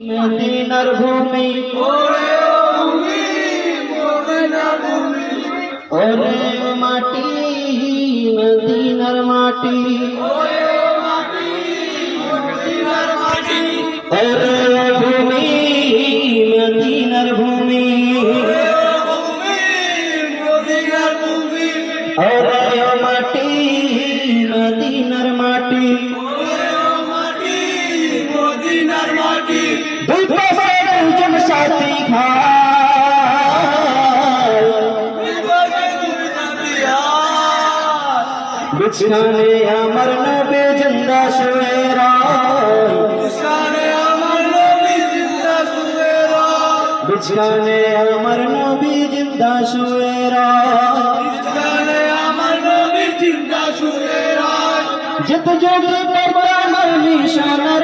মদিনার ভূমি ওরে মাটি মদিনার মাটি ওরে ভূমি মদিনার ভূমি ওরে মাটি মদিনার মাটি দুই পাশে দুজন সাথী খায় বিছানে আমার নবে জিন্দা শুয়ে রায় বিছানে আমার নবী জিন্দা শুয়ে রায় যেত যোগে পড়তাম আমি সোনার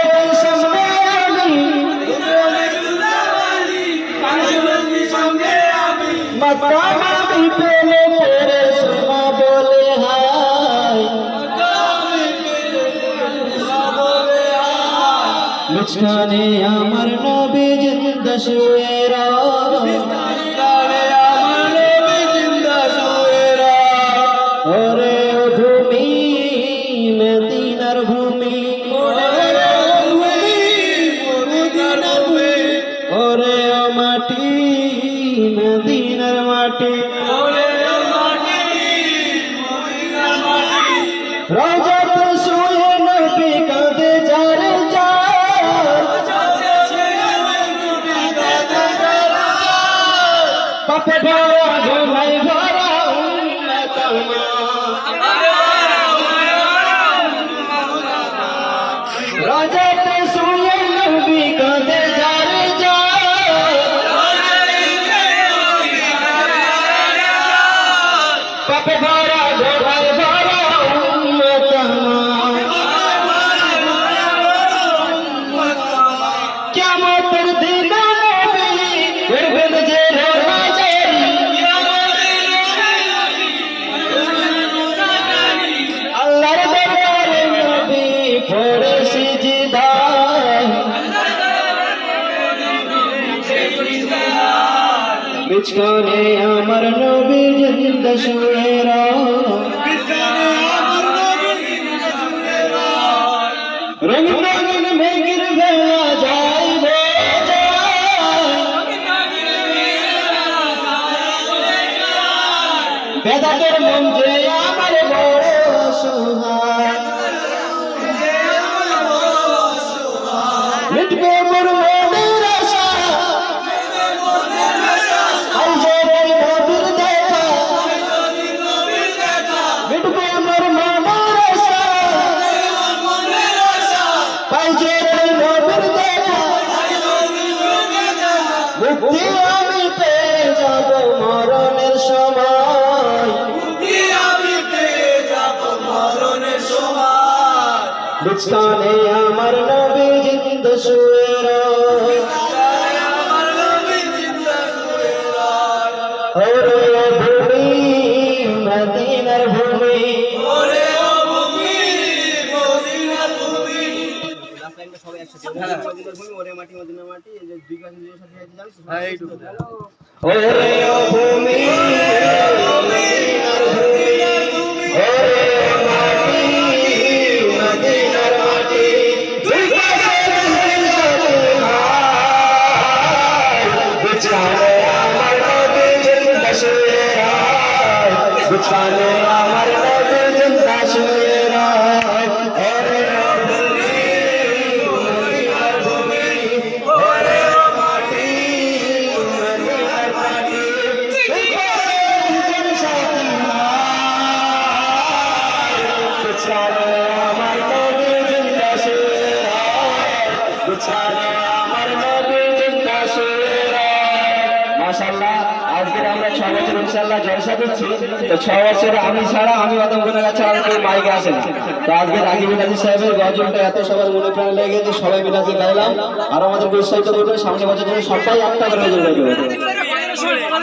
মুছখানে আমার নবী জিন্দা পাপে ভরা ঘুমাই উম্মত রাজাতে শুয়ে নবী কাঁদে যার পাপে ভরা ঘুমাই ভরা বিছখানে আমার নবী জিন্দা শুয়ে রঙিন রঙিন মেঘের বেলা যাইবে বেদাতের মন যে আমার বড় অসহায়। বিছানে আমার নবী জিন্দ শুয়ে ওরে ভূমি মদিনার ভূমি। ওরে ভূমি পাশে দুই সাথে ভাই বিছানো আমার নবী জিন্দা বিছানো আমার নবী জিন্দা সেরা মাশাআল্লাহ। আজকে আমরা ছয় বছর ইনশাল্লাহ জলসা তো ছয় বছর আমি ছাড়া, আমি অত গেছে আর কেউ মাইকে আসে তো আজকে রাগিব সাহেবের এত সবার মনে প্রাণ লেগে সবাই মিলে গাইলাম। আর আমাদের উৎসাহিত করবে সামনে বছর জন্য সবাই একটা করে